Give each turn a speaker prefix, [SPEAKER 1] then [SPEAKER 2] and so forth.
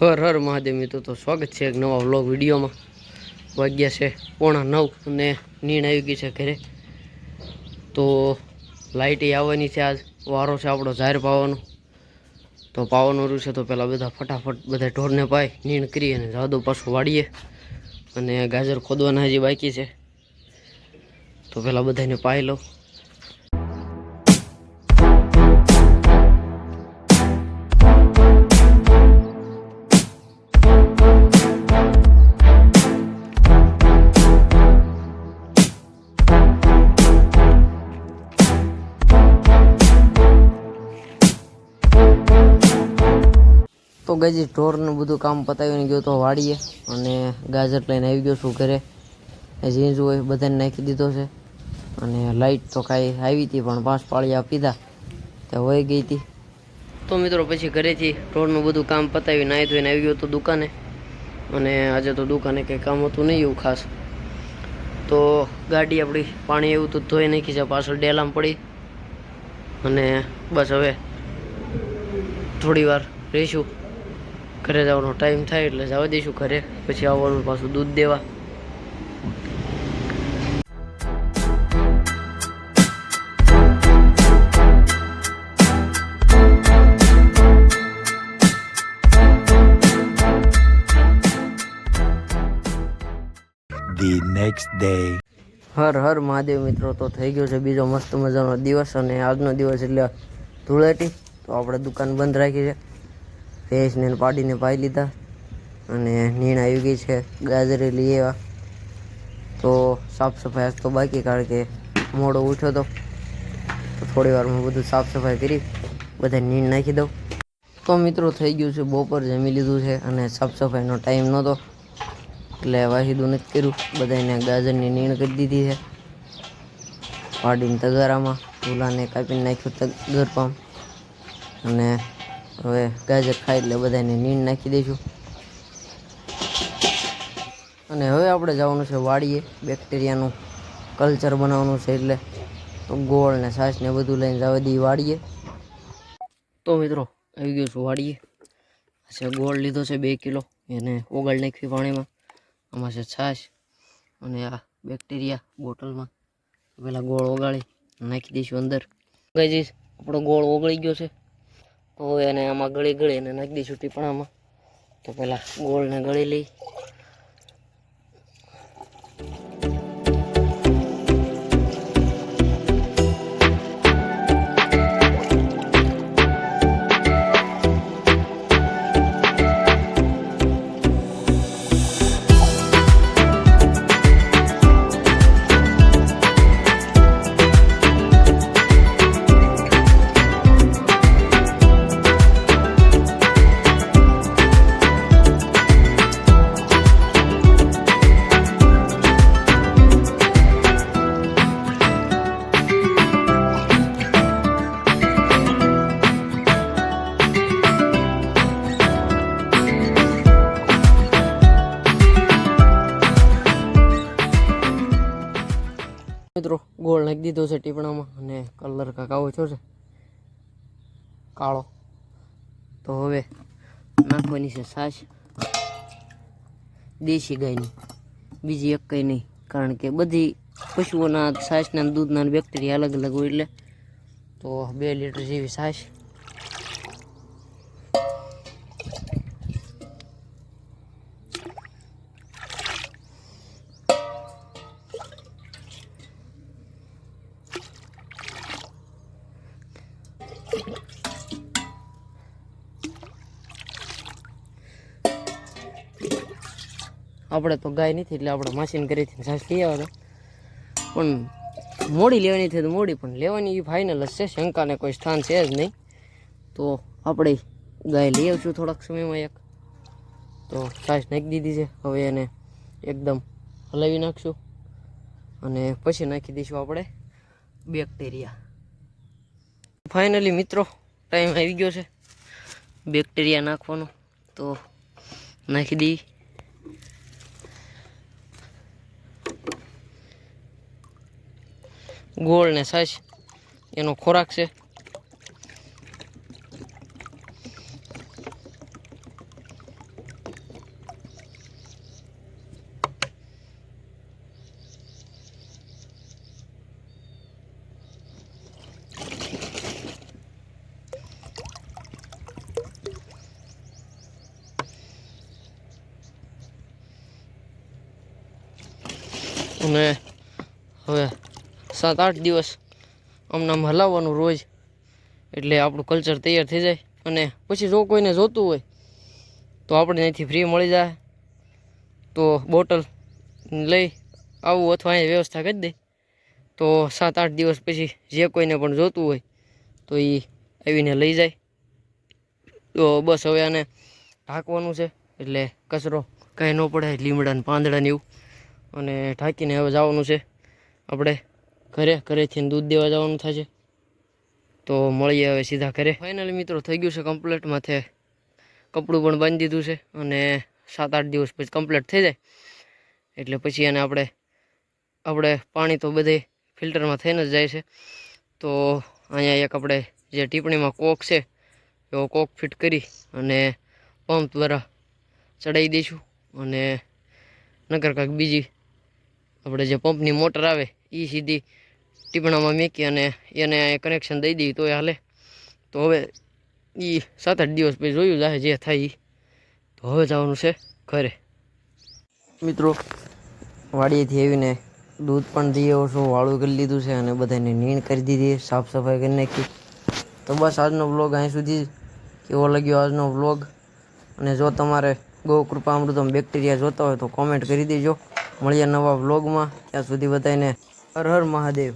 [SPEAKER 1] હર હર મહાદેવ મિત્રો, તો સ્વાગત છે એક નવા વ્લોગ વિડીયોમાં. વાગ્યા છે પોણા નવ અને નીણ આવી ગઈ છે ઘરે. તો લાઇટ આવવાની છે આજ. વારો છે આપણો જાહેર પાવાનો. તો પાવાનું છે તો પહેલાં બધા ફટાફટ બધા ઢોરને પાય, નીણ કરી અને જાદુ પાછું વાળીએ. અને ગાજર ખોદવાના હજી બાકી છે. તો પહેલાં બધાને પાઈ લઉં. તો ગાજી ઢોરનું બધું કામ પતાવીને ગયો તો વાડીએ અને ગાજર લઈને આવી ગયો છું ઘરે. જીન્સ હોય બધાને નાખી દીધો છે. અને લાઇટ તો કાંઈ આવી હતી પણ પાંચ પાળીયા પીધા. તે વહી ગઈ હતી. તો મિત્રો પછી ઘરેથી ઢોરનું બધું કામ પતાવી નાહી ધોઈને આવી ગયો હતો દુકાને. અને આજે તો દુકાને કંઈ કામ હતું નહીં એવું ખાસ. તો ગાડી આપણી પાણી એવું તો ધોઈ નાખી છે, પાછળ ડેલામ પડી. અને બસ હવે થોડી વાર રહીશું. ઘરે જવાનો ટાઈમ થાય એટલે જવા દઈશું ઘરે પછી આવવાનું પાછું દૂધ દેવા
[SPEAKER 2] the next day.
[SPEAKER 1] Har Har Mahadev મિત્રો તો થઈ ગયો છે બીજો મસ્ત મજાનો દિવસ અને આજનો દિવસ એટલે ધૂળેટી તો આપણે દુકાન બંધ રાખી છે ભેંસને પાડીને પાઈ લીધા. અને નીણ આવી ગઈ છે ગાજરે લઈ આવ્યા તો સાફ સફાઈ આજ તો બાકી, કારણ કે મોડો ઉઠ્યો તો. તો થોડી વારમાં બધું સાફ સફાઈ કરી, બધા નીણ નાખી દઉં. તો મિત્રો થઈ ગયું છે બપોર, જમી લીધું છે અને સાફ સફાઈનો ટાઈમ નહોતો. એટલે વાહિદું નથી કર્યું. બધાને ગાજરની નીણ કરી દીધી છે. પાડીને તગારામાં, ચૂલાને કાપીને નાખ્યું તગર પામ અને હવે ગાજર ખાઈ એટલે બધાને નીંદ નાખી દઈશું અને હવે આપણે જવાનું છે વાડીએ, બેક્ટેરિયાનું કલ્ચર બનાવવાનું છે એટલે તો ગોળ ને છાશ ને બધું લઈને જવા દઈએ વાડીએ. તો મિત્રો, આવી ગયો છું વાડીએ. છે ગોળ લીધો છે બે કિલો, એને ઓગાળી નાખવી પાણીમાં. આમાં છે છાશ અને આ બેક્ટેરિયા બોટલમાં. પહેલાં ગોળ ઓગાળી નાખી દઈશું અંદર. જઈશ આપણો ગોળ ઓગળી ગયો છે. તો એને આમાં ગળી ગળી અને નાખી દઈશું ટીપણામાં. તો પહેલાં ગોળને ગળી લઈ. મિત્રો નાખી દીધો છે ટીપણામાં અને કલર કાકા ઓછો છો કાળો. તો હવે નાખવાની છે છાશ દેશી ગાયની. બીજી એક કંઈ નહીં, કારણ કે બધી પશુઓના છાશના દૂધના બેક્ટેરિયા અલગ અલગ હોય એટલે. તો બે લીટર જેવી છાશ આપણે તો ગાય નથી એટલે આપણે માસીન કરીથી છાશ લઈ આવ્યા પણ મોડી લેવાની થઈ તો મોડી, પણ લેવાની એ ફાઇનલ જ છે. શંકાને કોઈ સ્થાન છે જ નહીં. તો આપણે ગાય લઈ આવશું થોડાક સમયમાં એક. તો છાશ નાખી દીધી છે. હવે એને એકદમ હલાવી નાખશું. અને પછી નાખી દઈશું આપણે બેક્ટેરિયા ફાઇનલી મિત્રો ટાઈમ આવી ગયો છે. બેક્ટેરિયા નાખવાનો. તો નાખી દઈએ ગોળ ને એનો ખોરાક છે. અને હવે સાત આઠ દિવસ આમ હલાવવાનું રોજ. એટલે આપણું કલ્ચર તૈયાર થઈ જાય. અને પછી જો કોઈને જોતું હોય, તો આપણે અહીંથી ફ્રી મળી જાય. તો બોટલ લઈ આવું અથવા અહીંયા વ્યવસ્થા કરી દે. તો સાત આઠ દિવસ પછી જે કોઈને પણ જોતું હોય, તો એ આવીને લઈ જાય. તો બસ હવે આને ઢાંકવાનું છે. એટલે કચરો કાંઈ ન પડે લીમડા ને પાંદડા ને એવું. અને ઢાંકીને હવે જવાનું છે. આપણે ઘરે ઘરેથી દૂધ દેવા જવાનું થશે. તો મળીએ હવે સીધા ઘરે. ફાઇનલી મિત્રો, થઈ ગયું છે કમ્પ્લીટ માથે કપડું પણ બાંધી દીધું છે અને સાત આઠ દિવસ પછી કમ્પ્લીટ થઈ જાય. એટલે પછી એને આપણે આપણે પાણી તો બધે ફિલ્ટરમાં થઈને જ જાય છે. તો અહીંયા એક આપણે જે ટીપણીમાં કોક છે, એવો કોક ફિટ કરી અને પંપ દ્વારા ચડાવી દઈશું. અને નકર કાંઈક બીજી, આપણે જે પંપની મોટર આવે એ સીધી ટીપણામાં મૂકી અને એને કનેક્શન દઈ દઈએ તો એ હાલે. તો હવે એ સાત આઠ દિવસ પછી જોયું જાય જે થાય. તો હવે જવાનું છે ઘરે. મિત્રો, વાડીએથી આવીને દૂધ પણ દઈ આવો છો, વાળું કરી લીધું છે અને બધાને નીણ કરી દીધી સાફ સફાઈ કરી નાખી. તો બસ આજનો વ્લોગ અહીં સુધી. કેવો લાગ્યો આજનો વ્લોગ? અને જો તમારે ગૌ કૃપા અમૃતમ બેક્ટેરિયા જોતા હોય તો કોમેન્ટ કરી દેજો. મળીએ નવા વ્લોગમાં. ત્યાં સુધી બધાને હર હર મહાદેવ.